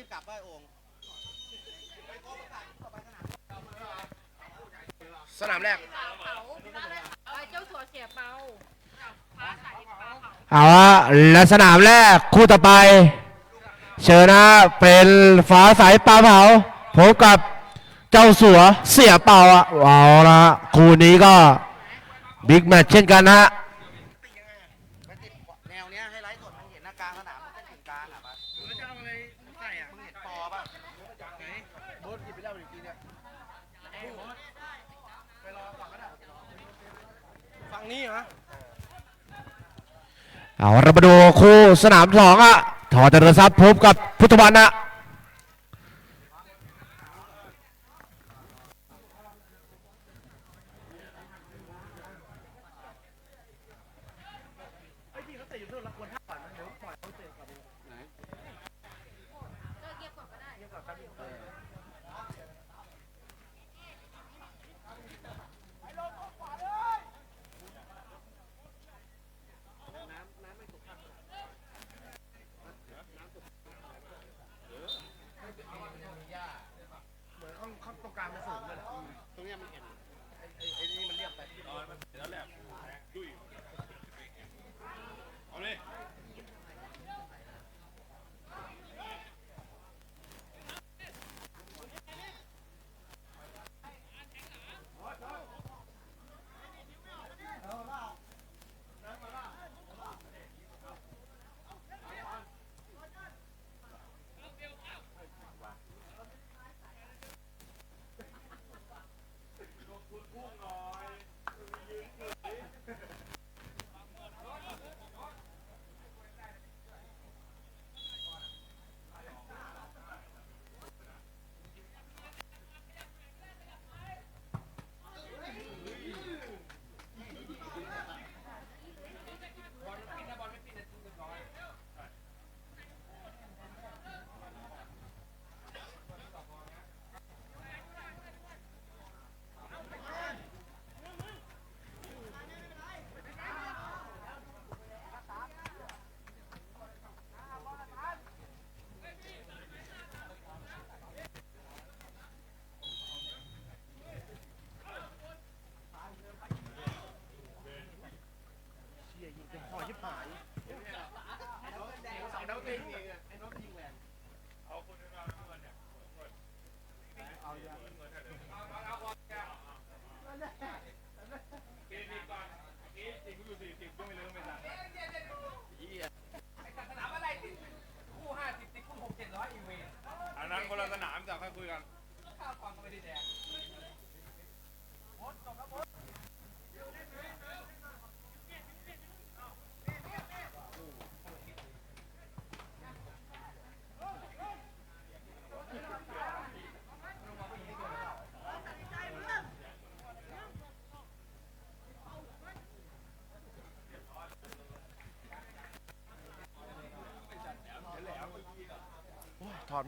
รีบกลับบ้านโอ่งสนามแรกเจ้าสัวเสียเปาฟ้าใสฟ้าเผาเอาละและสนามแรกคู่ต่อไป เชิญนะเป็นฟ้าใสปลาเผาพบกับเจ้าสัวเสียเป่าอะเอาละคู่นี้ก็บิ๊กแมตช์เช่นกันนะฮะ ไปติดแนวเนี้ยให้ไลฟ์สดมันเห็นหน้ากลางสนามมันก็ถึงกลางอะปะ แล้วจะเอาอะไรใส่อะ มึงเห็นปอป่ะ ไหนโบ๊ทหยิบไปแล้วอีกทีเนี่ยไปรอฝั่งก็ได้ฝั่งนี้เหรอ เอาเรามาดูคู่สนามสองอะถอเจริญทรัพย์พบกับพุทธวันนะ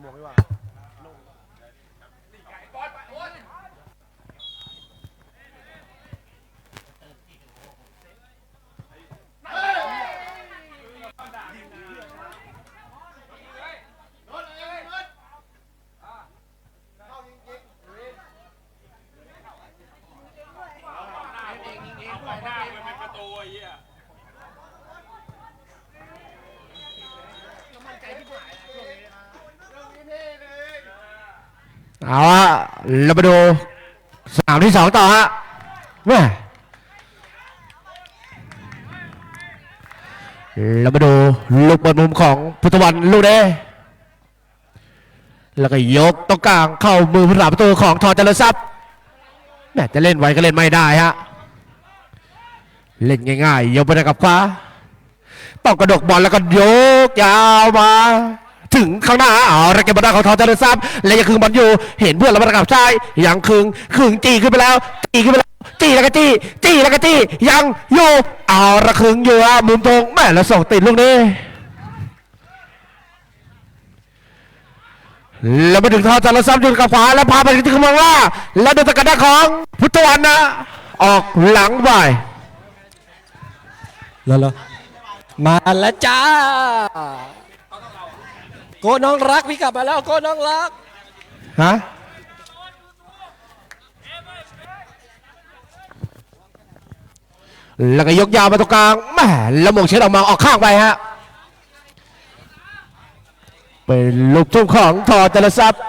ถอด เอาละเรามาดูสนามที่สองต่อฮะแม่เรามาดูลูกบอลมุมของพุทธวันลูกเด้แล้วก็ยกตรงกลางเข้ามือผู้รักษาประตูของทอเจริญทรัพย์แม่จะเล่นไวก็เล่นไม่ได้ฮะ เล่นง่ายๆยกไปกับขวาตองกระดกบอลแล้วก็ยกยาวมา ถึงข้างหน้าเอาระเก็บบอลได้ของทอเจริญทรัพย์และยังคืนบอลอยู่ เห็นเพื่อนแล้วมันกับชายยังคืงคืงจีขึ้นไปแล้วจีขึ้นไปแล้วจีแล้วก็จีจีแล้วก็จียังอยู่เอาระคึงอยู่อะมุมตรงแม่แล้วส่งติดลูกนี้แล้วมาถึงทอจารซับยู่กับขวาแล้วพาไปที่ข้างล่าแล้วโดูตะกันหน้ของพุทธวันนะออกหลังไปแล้วมาแล้วจ้า โกน้องรักพี่กลับมาแล้วโกน้องรัก ฮะแล้วก็ยกยาวมาตรงกลางแหมแล้วหมงเช็ดออกมาออกข้างไปฮะ เป็นลูกทุ่งของทอจรทรัพย์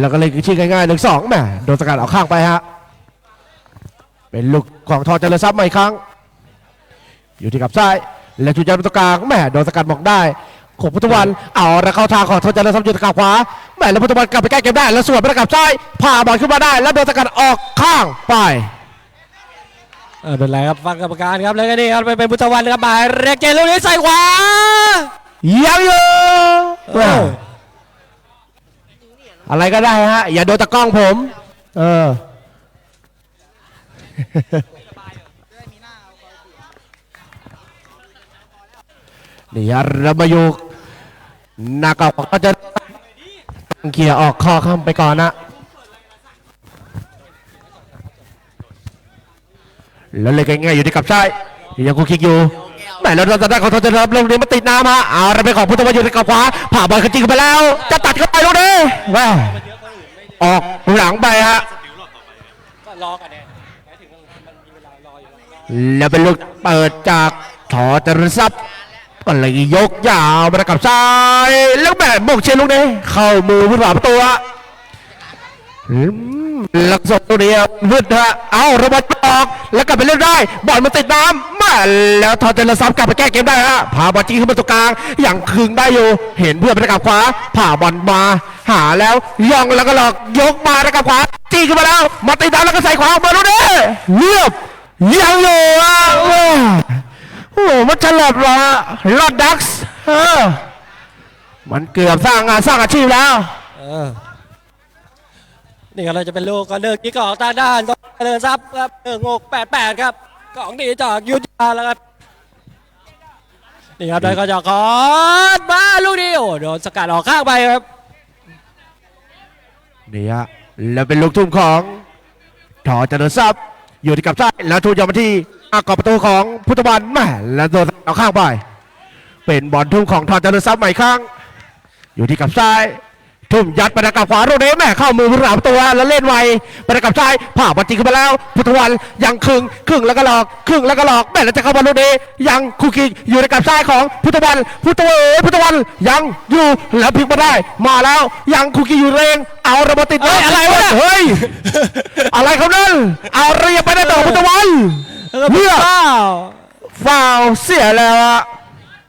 แล้วก็เล่นชื่อง่ายๆหนึ่งสองแหมโดนสกัดออกข้างไปฮะ เป็นลูกของทอจรทรัพย์ใหม่ครั้ง อยู่ที่กับซ้าย แล้วจุดยันตรงกลางแหมโดนสกัดบอกได้ของพุทธวันเอาแล้วเข้าทางของทอจรทรัพย์อยู่ที่กับขวาแหมแล้วพุทธวันกลับไปแก้เกมได้ แล้วสวนไปกับซ้ายผ่าบอลขึ้นมาได้ แล้วโดนสกัดออกข้างไปเออเป็นไรครับฟังกรรมการครับแล้วก็นี่ครับเป็นพุทธวันครับหมายเรียกเจนลูกนี้ใส่ขวายังอยู่เอออะไรก็ได้ฮะ อย่าโดนตะกล้องผม เออ นี่ฮะเรามาอยู่หนาเก่าก็จะเขี่ยร์ออกข้อข้ามไปก่อนนะแล้วเลยง่ายๆอยู่ที่กับใช่ยังกูคิกอยู่แหมแล้วเราจะได้ของทศรับลงนี้มาติดน้ำฮะเอาเราไปของพุทธวจอยู่ในกับขวาผ่าบอลขึ้นจริงไปแล้ว จะตัดเข้าไปลูกนี้แม่ออกหลังไปฮะรอกันเนี่ยแล้วเป็นลูกเปิดจากถอจรทรัพย์ ก็เลยยกยาวมากับซ้าย แล้วแบบบุกเชียลูกนี้เข้ามือผู้รักประตูฮะลักษณะตัวนี้วืดฮะเอาระเบิดออก แล้วกลับไปเล่นได้ บอลมันติดน้ำมาแล้วถอจรทรัพย์กลับไปแก้เกมได้ฮะ พาบอลจี้ขึ้นมาตรงกลาง อย่างคึงได้อยู่ เห็นเพื่อนไปกับขวา ผ่าบอลมา หาแล้วย่องแล้วก็หลอก ยกมาแล้วกับขวา จี้ขึ้นมาแล้ว มาติดน้ำแล้วก็ใส่ขวามาลูกนี้เรียบยังอยู่อะ อ้โหมันฉลับเหรอลอดดักส์เออมันเกือบสร้างงานสร้างอาชีพแล้วเออนี่ก็เราจะเป็นลูกก็เดินกิ๊กออกตางด้านต้องเดินซับครับเดินงกแปดแปดครับของดีจากยุทธยาแล้วครับนี่ครับได้ก็จะขอมาลูกนี้โอ้โดนสกัดออกข้างไปครับนี่ฮะแล้วเป็นลูกทุ่มของถอเจริญทรัพย์อยู่ที่กับซ้ายแล้วทูตยอมมาที่ อากอบประตูของพุทธวันแม่แล้วโดนเอาข้างไปเป็นบอลทุ่มของถอเจริญทรัพย์ใหม่ครั้งอยู่ที่กับซ้าย ทุ่มยัดไปกับขวาโรเดแม่เข้ามือผู้รักตัวแล้วเล่นไวไปกับซ้ายผ่าบอลจริงขึ้นไปแล้ว พุทธวันยังครึ่งครึ่งแล้วก็หลอกครึ่งแล้วก็หลอกแม่แล้วจะเข้าบอลโรเดยังคุกคิกอยู่ในกับซ้ายของพุทธวันพุทธวันเอ๋ยพุทธวันยังอยู่แล้วพลิกมาได้ มาแล้วยังคุกคิกอยู่เรงเอาระเบิดติดเฮ้ยอะไรวะเนี่ยเฮ้ยอะไรเขานั่นเอาเรียบไปได้ต่อพุทธวัน เพื่อฟาวล์เสียแล้วอะ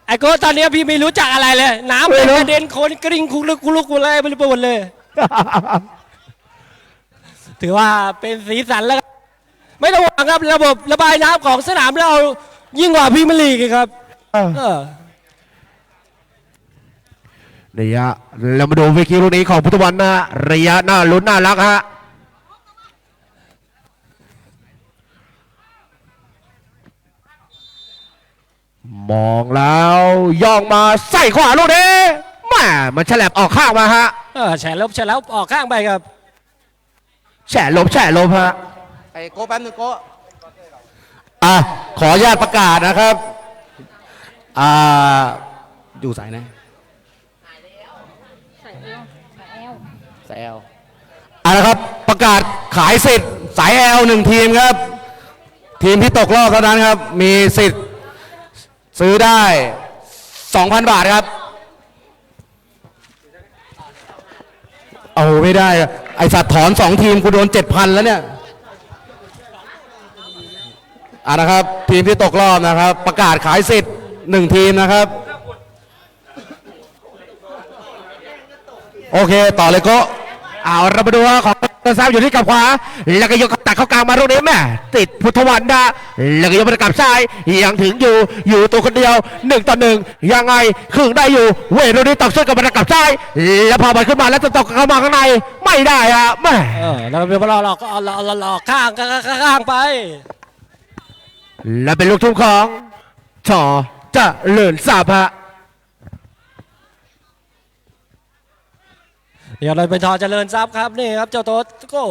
ไอ้โก้ตอนนี้พี่ไม่รู้จักอะไรเลย น้ำไม่เป็นรู้ กระเด็นคนกริ่งคุกลุกคุกลุกคุกเลยไม่รู้ไปหมดเลย ถือว่าเป็นสีสันแล้วครับไม่ต้องห่วงครับระบบระบายน้ำของสนามเรายิ่งกว่าพรีเมียร์ลีกอีกครับเออนี่ฮะเรามาดูวิกิลูกนี้ของพุทธวันนะฮะระยะหน้าลุ้นน่ารักฮะ มองแล้วย่องมาใส่ขวาลูกนี้แม่มันฉลับออกข้างมาฮะเออแฉลบแฉลบออกข้างไปครับ แฉลบแฉลบฮะไอ้โก้แป๊บนึงโก้อะขออนุญาตประกาศนะครับอ่าอยู่สายไหนใส่เอวใส่เอวสายแอลอะนะครับประกาศขายสิทธิ์สายแอลหนึ่งทีมครับ ทีมที่ตกรอบเท่านั้นครับ มีสิทธิ์ ซื้อได้ 2,000 บาทครับ เอาไม่ได้ ไอสัตว์ถอนสองทีมกูโดน 7,000 แล้วเนี่ยอะนะครับ ทีมที่ตกรอบนะครับ ประกาศขายสิทธิ์หนึ่งทีมนะครับ โอเค ต่อเลยก็เอาเรามาดูว่าของ เดินซ้ายอยู่ที่กับขวา แล้วก็ยกตัดเข้ากลางมาลูกนี้แม่ติดพุทธวันนะแล้วก็ยกไปกับซ้ายยังถึงอยู่อยู่ตัวคนเดียวหนึ่งต่อหนึ่งยังไงครึ่งได้อยู่ เวทลูกนี้ตอกเส้นกับมันกับซ้ายแล้วพอมันขึ้นมาแล้วจะตกเข้ามาข้างในไม่ได้อะแม่เออแล้วเป็นหลอกหลอกหลอกหลอกข้างข้างข้างข้างไป และเป็นลูกทุ่งของชอจะเลินสาบฮะ เดี๋ยวเราไปทอเจริญทรัพย์ครับนี่ครับเจ้าโต๊ดก้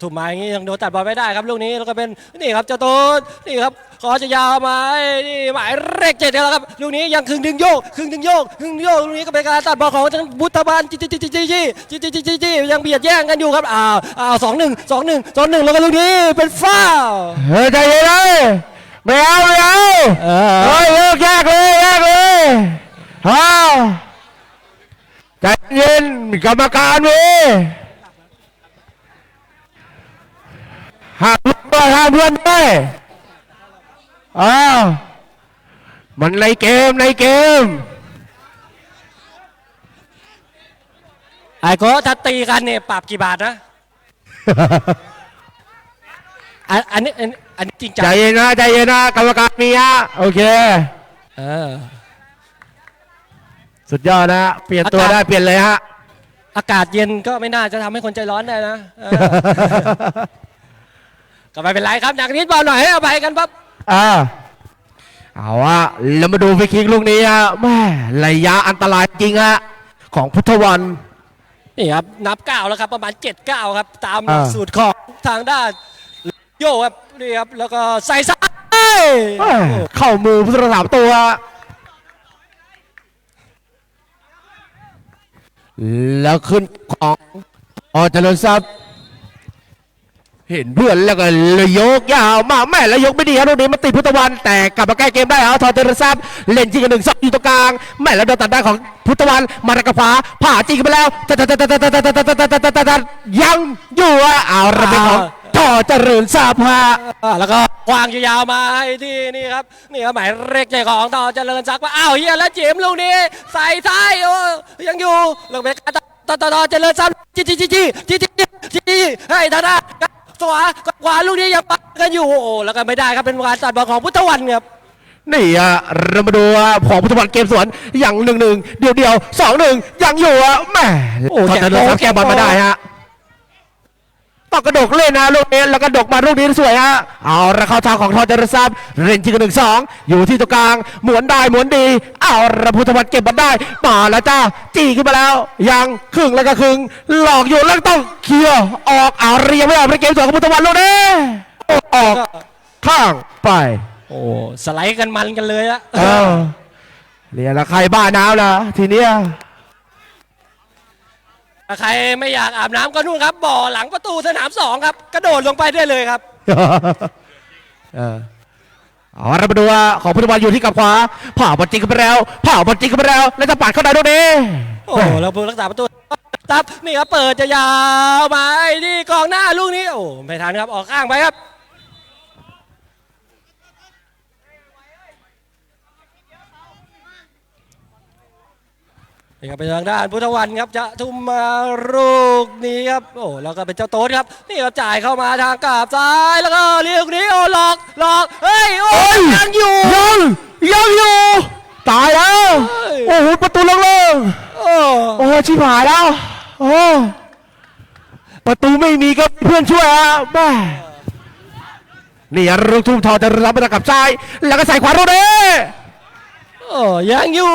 ถูกม้อย่างนี้ยังโดนตัดบอลไม่ได้ครับลูกนี้แล้วก็เป็นนี่ครับเจ้าตูนนี่ครับขอจะยาวมานี่หมายเลขเจ็ดแล้วครับลูกนี้ยังครึ่งดึงโยกครึ่งดึงโยกครึ่งดึงโยกลูกนี้ก็เป็นการตัดบอลของทางบุตบาลจีจีจีจีจีจีจีจีจีจียังเบียดแย่งกันอยู่ครับอ้าวอ้าวสองหนึ่งสองหนึ่งสองหนึ่งแล้วก็ลูกนี้เป็นฟาวเฮ้ยใจเย็นเลยไม่เอาไม่เอาเอเฮ้ยลิกแยกเลยแยกเลยฮ่า ใจเย็นกรรมการเว้ยห้ามเพื่อนห้ามเพื่อนด้วยอ้าวมันในเกมในเกม ไอ้ก็ถ้าตีกันเนี่ยปรับกี่บาทนะอันอันนี้อันอันนี้จริงจัใจงเย็นนะใจเย็นนะกรรมการมีฮะโอเค เออ สุดยอดนะเปลี่ยนตัวอากาศได้เปลี่ยนเลยฮะ อากาศเย็นก็ไม่น่าจะทำให้คนใจร้อนได้นะเออ ก็ไม่เป็นไรครับอย่างนิดเบาหน่อยให้อภัยกันปั๊บอ่าเอาอะเรามาดูฟรีคิกลูกนี้ฮะแม่ระยะอันตรายจริงฮะของพุทธวัน นี่ครับนับเก้าแล้วครับประมาณเจ็ดเก้าครับ ตามอ่า สูตรของทางด้านโยครับนี่ครับแล้วก็ใส่ซ้าย แม่เข้ามือพุทธสามตัว แล้วขึ้นของออจรทรัพย์ เห็นเพื่อนแล้วก็เลยยกยาวมาแม่แล้ยกไม่ดีครับลูกนี้มาติดพุทธวัน แต่กลับมาแก้เกมได้เอาทอเจรทรัพย์เล่นจริงกันหนึ่งซับอยู่ตรงกลางแม่แล้วโดนตัดได้ของพุทธวันมาระกฟ้าผ่าจริงกันไปแล้วยังอยู่อะเอาระเบิดของ ต่อเจริญสาภาแล้วก็วางยาวมาให้ที่นี่ครับนี่ครัหมายเรียกใจของต่อเจริญศักว่าอ้าวเฮียแล้วจิมลูกนี้ใส่ใส่ยังอยู่ลงไปต่อต่อต่อเจริญศักดิ์จีจีจีจีจีจีจีให้ท่านาขวาขวาลูกนี้ยังปักกันอยู่โอ้แล้วก็ไม่ได้ครับเป็นการตว์บอลของพุทธวันครับนี่อะเรามาดูของพุทธวันเกมสวนอย่างหนึ่งหนึ่งเดียวเดียวสองหนึ่งยังอยู่อะแม่โอ้แกบอลแกบอลมาได้ฮะ ต้องกระดกเล่นนะลูกนี้แล้วกระดกมาลูกนี้สวยฮะเอาระเข้าทางของทอเจริญทรัพย์เล่นที่กันหนึ่งสองอยู่ที่ตรงกลางหมุนได้หมุนดี เอาระพุทธวันเก็บบอลได้มาแล้วจ้าจี้ขึ้นมาแล้ว ยังครึ่งแล้วก็ครึ่งหลอกอยู่แล้วต้องเคลียร์ออกเอาเรียงไม่ออกในเกมสวนของพุทธวันลูกนี้ออกข้างไป โอ้สไลด์กันมันกันเลยอะเออเรียนละใครบ้าน้ำล่ะทีเนี้ย ถ้าใครไม่อยากอาบน้ำก็นู่นครับบ่อหลังประตูสนามสองครับกระโดดลงไปได้เลยครับ เออเอาเรามาดูว่าของพุทธวันอยู่ที่กับขวาผ่าบอลจริงกันไปแล้วผ่าบอลจริงกันไปแล้ว แล้วจะปัดเข้าได้ตรงนี้โอ้แล้วผู้รักษาประตูตับนี่ครับเปิดจะยาวมาไอ้นี่กองหน้าลูกนี้โอ้ไม่ทันครับออกข้างไปครับ นี่ครับเป็นทางด้านพุทธวันครับจะทุ่มมาลูกนี้ครับโอ้แล้วก็เป็นเจ้าโต๊ดครับ นี่ครับจ่ายเข้ามาทางกราบซ้ายแล้วก็เรียกนี้โอ้หลอกหลอกเฮ้ยโอ้เฮ้ยยังอยู่ยังยังอยู่ตายแล้วเฮ้ยโอ้โหประตูโล่งโอ้ๆโอ้ชิบหายแล้วโอ้ประตูไม่มีก็เพื่อนช่วยอะแม่นี่ลูกทุ่มทอจะรับมากับซ้ายแล้วก็ใส่ขวาตรงนี้โอ้ยังอยู่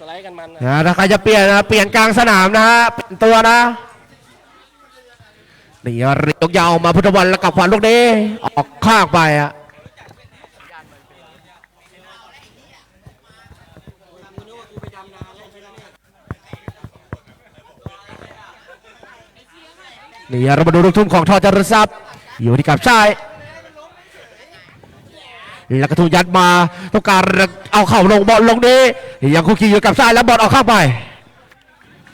สไลด์กันมันนะนะถ้าใครจะเปลี่ยนนะเปลี่ยนกลางสนามนะฮะเปลี่ยนตัวนะนี่เรียกยาวมาพุทธวันแล้วกับขวานลูกนี้ออกข้างไปอะนี่เรามาดูลูกทุ่มของทอจารทรัพย์อยู่ที่กับซ้าย แล้วก็ถูกยัดมาต้องการเอาเข่าลงบอลลงนี้ยังคุกคีอยู่กับซ้ายแล้วบอลออกข้างไป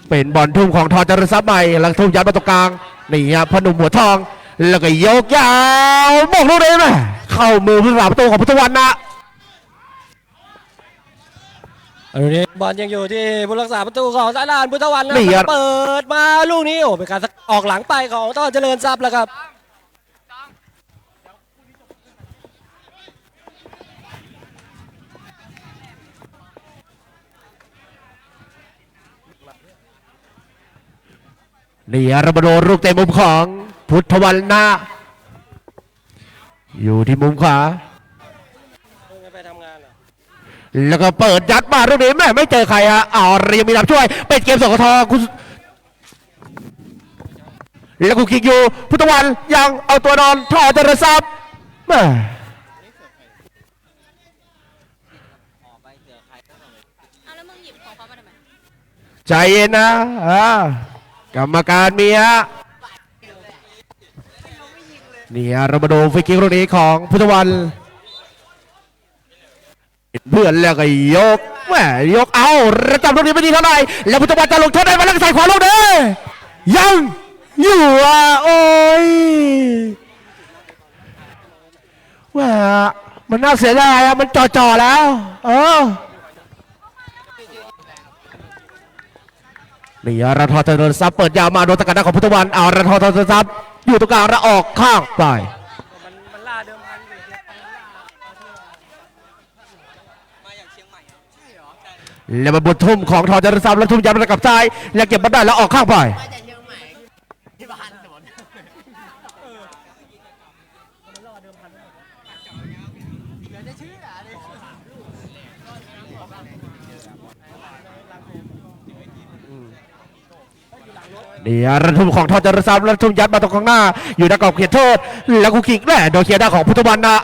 เป็นบอลทุ่มของทอจารทรัพย์ใหม่หลังทุ่มยัดมาตรงกลางนี่ฮะพนมหัวทอง แล้วก็ยกยาวบอกลูกนี้ไหมเข้ามือผู้สาประตูของพุทธวันนะอันนี้บอลยังอยู่ที่ผู้รักษาประตูของสายลานพุทธวันนะนี่ครับเปิดมาลูกนี้โอ้เป็นการออกหลังไปของต้อนเจริญทรัพย์แล้วครับ นี่ฮะเรามาดูลูกเตะมุมของพุทธวันนะอยู่ที่มุมขวาไปทำงานเหรอแล้วก็เปิดยัดมาลูกนี้แม่ไม่เจอใครฮะเอาเรียงมีน้ำช่วย เป็นเกมสองกทคุณแล้วกูคิกอยู่ พุทธวันยังเอาตัวนอนทอเจริญทรัพย์แม่เอาแล้วมึงหยิบของเขามาทำไมใจเย็นนะอ่า กรรมการมีฮะนี่ฮะเรามาดูฟรีคิกลูกนี้ของพุทธวันเพื่อนแล้วก็ยกแหมยกเอาระจับลูกนี้ไม่ดีเท่าไหร่แล้วพุทธวันจะลงโทษได้ไหมแล้วก็ใส่ขวาลูกนี้ยังอยู่อะโอ้ยแหมมันน่าเสียดายอะมันจ่อๆแล้ว เออ นี่อาราทอเจริญทรัพย์เปิดยาวมาโดนตะกันของพุทธวันเอาราทอเจริญทรัพย์อยู่ตรงกลางแล้วออกข้างไปมันล่าเดิมพันอยู่เนี่ยแล้วมาบนทุ่มของทอเจริญทรัพย์แล้วทุ่มยัดมากับซ้าย แล้วเก็บมาได้แล้วออกข้างไปอืม นี่อาระทุมของทอเจริญทรัพย์แล้วทุ่มยัดมาตรงข้างหน้า อยู่ในกรอบเขตโทษ แล้วกูคิกแม่โดนเคลียร์ได้ของพุทธวันนะ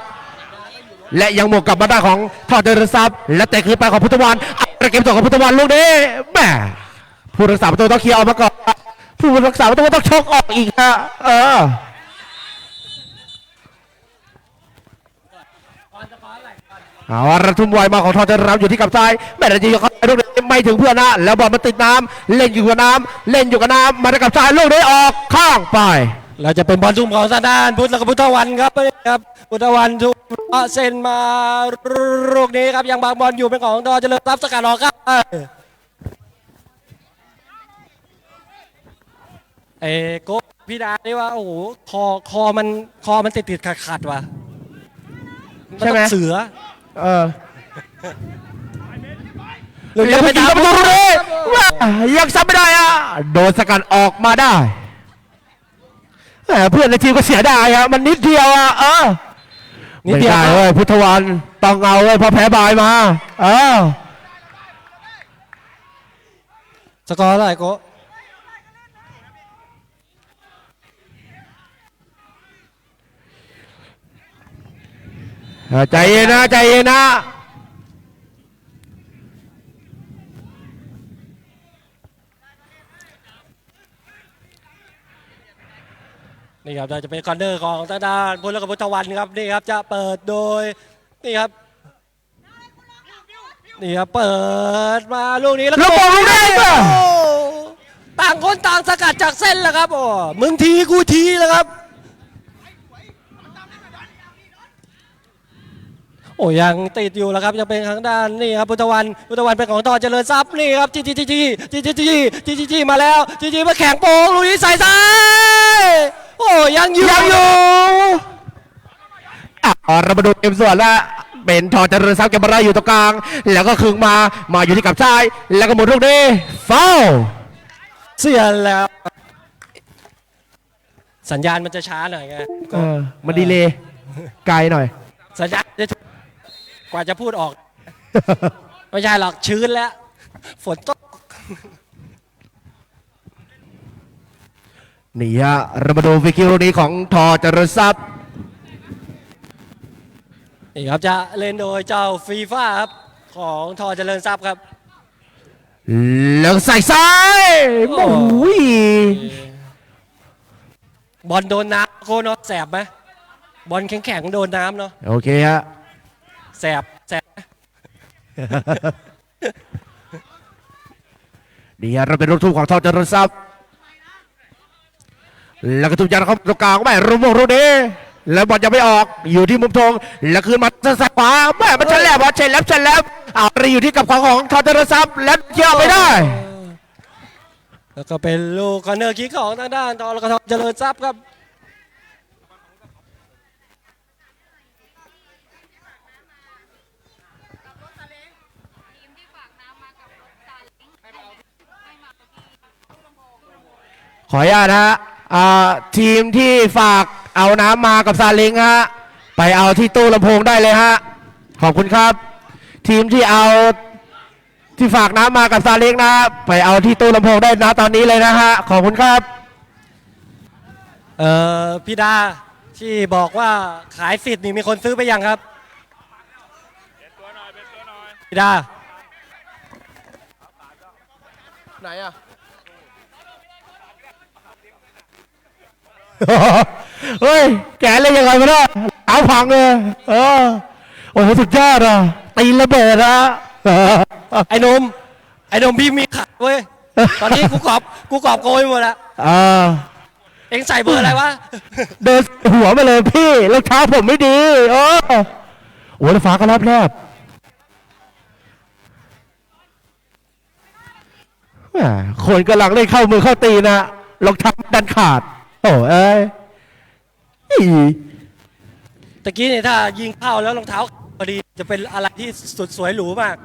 และยังหมวกกลับมาได้ของทอดเจริญทรัพย์และเตะคืนไปของพุทธวันเอาเกมต่อของพุทธวันลูกนี้แหม่ผู้รักษาประตูต้องเคลียร์ออกมาก่อนผู้รักษาประตูต้องชกออกอีกฮะเออ เอาระทุ่มไวมาของทอดเจริญทรัพย์อยู่ที่กับซ้ายแม่นาทียกเข้าไปลูกนี้ไม่ถึงเพื่อนนะแล้วบอลมันติดน้ำเล่นอยู่กับน้ำเล่นอยู่กับน้ำมาได้กับซ้ายลูกนี้ออกข้างไปเราจะเป็นบอลทุ่มของซาดานพุทธแล้วก็พุทธวันครับนี่ครับพุทธวันทุ่มเส้นมาลูกนี้ครับยังบางบอลอยู่เป็นของดอเจริญทรัพย์สกัดออกครับเอโกพี่ดานี่ว่าโอ้โหคอคอมันคอมันติดติดขัดขัดว่ะนใช่ไหมต้องเสือ เออหรือยัจะงไปไม่ยิงตามประตูเลยว้ายังซับไม่ได้อะโดนสกัดออกมาได้แหมเพื่อนในทีมก็เสียดายอะมันนิดเดียวอะเออนิดไม่เดียวได้เว้ยพุทธวันต้องเอาเว้ยเพอแพ้บายมา เออสกอร์เท่าไหร่โก เออ ใจเย็นนะใจเย็นนะนี่ครับจะเป็นคอนเนอร์ของทางด้านพุทธแล้วก็พุทธวันครับนี่ครับจะเปิดโดยนี่ครับนี่ครับเปิดมาลูกนี้แล้วลูก็กบอลลูกนี้ป่ะโอ้ต่างคนต่างสกัดจากเส้นแล้วครับโอ้มึงทีกูทีแล้วครับ อ้ยังติดอยู่แล้วครับยังเป็นทางด้านนี่ครับพุทธวันพุทธวันเป็นของต่อเจริญทรัพย์นี่ครับจีจีจีจีจีจีจีจีจีจีมาแล้วจีจีมาแข่งโป่งลุยใส่ซ้ายโอ้ยังอยู่ยังอยู่อะเรามาดูเกมส่วนแล้วเป็นทอเจริญทรัพย์เกมบาราอยู่ตรงกลาง แล้วก็คึงมามาอยู่ที่กับซ้าย แล้วก็หมุนลูกนี้ฟาวเสียแล้วสัญญาณมันจะช้าหน่อยไงเออมันดีเลยไกลหน่อย สัญญาณจะ กว่าจะพูดออก ไม่ใช่หรอกชื้นแล้ว ฝนตกนี่ฮะเรามาดูฟิคิวลูกนี้ของทอเจริญทรัพย์นี่ครับจะเล่นโดยเจ้าฟีฟ่าครับ ของทอเจริญทรัพย์ครับ แล้วใส่ซ้ายโอ้โอ้ยบอลโดนน้ำโคเนอะแสบไหมบอลแข็งๆโดนน้ำเนาะโอเคฮะ แสบแสบไหมนี่ฮะเราเป็นรถทุ่มของทอเจริญทรัพย์แล้วก็ทุ่มยันเข้าตรงกลางแม่รุมวงรูนี้แล้วบอลยังไม่ออกอยู่ที่มุมธงแล้วคืนมาทางซ้ายขวาแม่มันเฉลบบอลเฉลบเฉลบเอาไปอยู่ที่กับของของทอเจริญทรัพย์และเกี่ยวไม่ได้ แล้วก็เป็นลูกคอนเนอร์คิกของทางด้านทอแล้วก็ทอเจริญทรัพย์ครับ ทีมที่ฝากน้ำมากับรถซาเล้งให้มาที่ตู้ลำโพง ขออนุญาตนะฮะอ่าทีมที่ฝากเอาน้ำมากับซาเล้งฮะไปเอาที่ตู้ลำโพงได้เลยฮะขอบคุณครับ ทีมที่เอาที่ฝากน้ำมากับซาเล้งนะไปเอาที่ตู้ลำโพงได้นะตอนนี้เลยนะฮะขอบคุณครับเอ่อพี่ดาที่บอกว่าขายสิทธิ์นี่มีคนซื้อไปยังครับเป็นตัวหน่อยเป็นตัวหน่อยพี่ดาไหนอะ เฮ้ย แกเล่นยังไงมาเนี่ยเอาพังเลยเออโอ้โหสุดยอดอะตีระเบิดอะไอ้หนมไอ้หนมพี่มีขายเว้ยตอนนี้กูกรอบกูกรอบโกยหมดแล้วอ่าเอ็งใส่เบอร์อะไรวะเดินหัวมาเลยพี่รองเท้าผมไม่ดีโอ้โหแล้วฟ้าก็รอบแรบแหม่คนกำลังเล่นเข้ามือเข้าตีนะรองเท้าดันขาด โอ้เอ้ยอีตะกี้เนี่ยถ้ายิงเข้าแล้วรองเท้าพอดีจะเป็นอะไรที่สุดสวยหรูมาก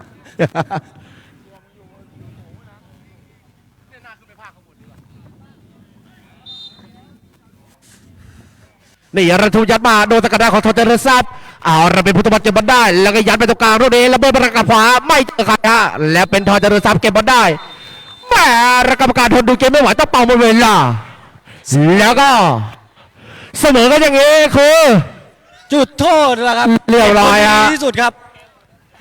นี่ระทุยัดมาโดนสกัดได้ของโทเทเรซับเอาเราเป็นพุทธบัตรเก็บบอลได้ แล้วก็ยัดไปตรงกลางลูกนี้แล้วเบิร์ประกับขวาไม่เจอใครฮะแล้วเป็นทอเทเรซับเก็บบอลได้แหม่ระกรรมการทนดูเกมไม่ไหวต้องเป่าหมดเวลา แล้วก็ เสมอกันอย่างนี้คือ จุดโทษนะครับเรียบร้อยฮะเจ็ดคนที่ดีที่สุดครับ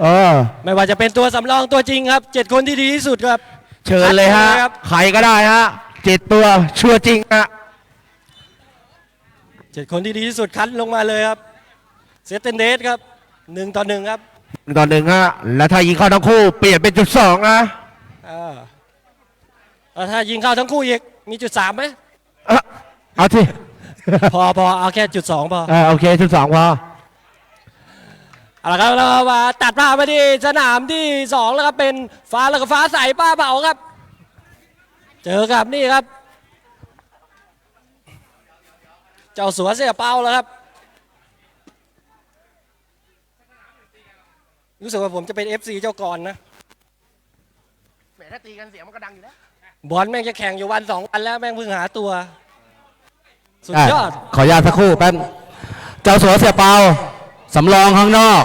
เออ ไม่ว่าจะเป็นตัวสำรองตัวจริงครับเจ็ดคนที่ดีที่สุดครับ เชิญเลยฮะ ครับ ใครก็ได้ฮะเจ็ดตัวชัวร์จริงฮะ เจ็ดคนที่ดีที่สุดคัดลงมาเลยครับเซตเตนเดสครับหนึ่งต่อหนึ่งครับหนึ่งต่อหนึ่งฮะ แล้วถ้ายิงเข้าทั้งคู่เปลี่ยนเป็นจุดสองนะ อ่าแล้วถ้ายิงเข้าทั้งคู่อีกมีจุดสามไหม เอ้อเอาที่พอพอเอาแค่จุดสองพอ เออโอเคจุดสองพอ เอาละครับเรามาตัดภาพมาที่สนามที่สองแล้วครับเป็นฟ้าแล้วก็ฟ้าใสป้าเผาครับ เจอกับนี่ครับ เจ้าสัวเสียเป้าแล้วครับ รู้สึกว่าผมจะเป็น FC เจ้ากรนะ แหมถ้าตีกันเสียงมันก็ดังอยู่แล้ว บอลแม่งจะแข่งอยู่วันสองวันแล้วแม่งเพิ่งหาตัว สุดยอดขออนุญาตสักครู่แป๊บเจ้าสัวเสียเปาสำรองข้างนอก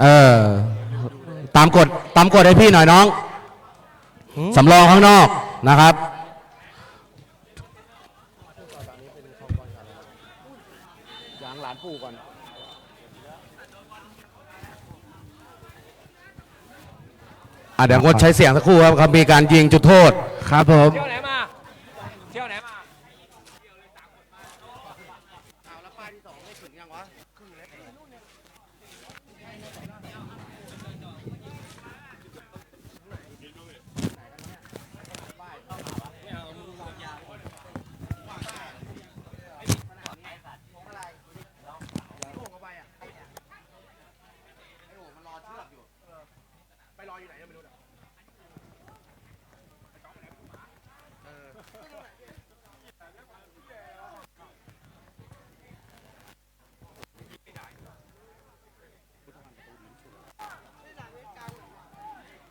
เออ ตามกฎตามกฎให้พี่หน่อยน้องสำรองข้างนอกนะครับอ่ อะเดี๋ยวงดใช้เสียงสักครู่ครับครับมีการยิงจุดโทษ ครับผม เที่ยวไหนมา เที่ยวไหนมา เอาแล้วป้ายที่สองไม่ถึงยังวะครึ่งเล็กเลย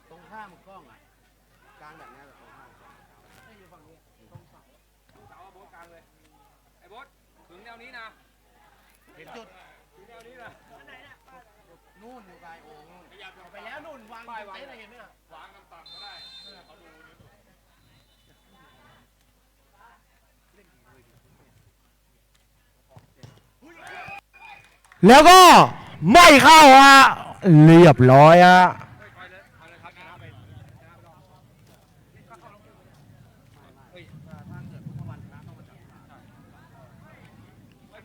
ตรงข้ามกล้องอะกลางแบบเนี้ยแบบตรงข้าม ไอ้บดถึงแนวนี้นะ เห็นจุดถึงแนวนี้นะนู่นอยู่ไกลโอ่งนู่นไปแล้วนู่นวางป้ายวางเห็นไหมวางต่ำๆก็ได้เขาดูแล้วก็ไม่เข้าฮะเรียบร้อยฮะ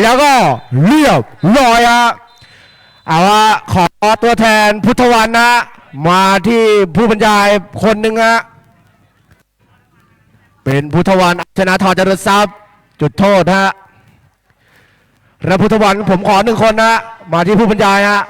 แล้วก็เรียบร้อยฮะเอาละขอตัวแทนพุทธวันนะมาที่ผู้บรรยายคนหนึ่งฮะเป็นพุทธวันชนะทอเจริญทรัพย์ จุดโทษฮะและพุทธวันผมขอหนึ่งคนนะมาที่ผู้บรรยายฮะ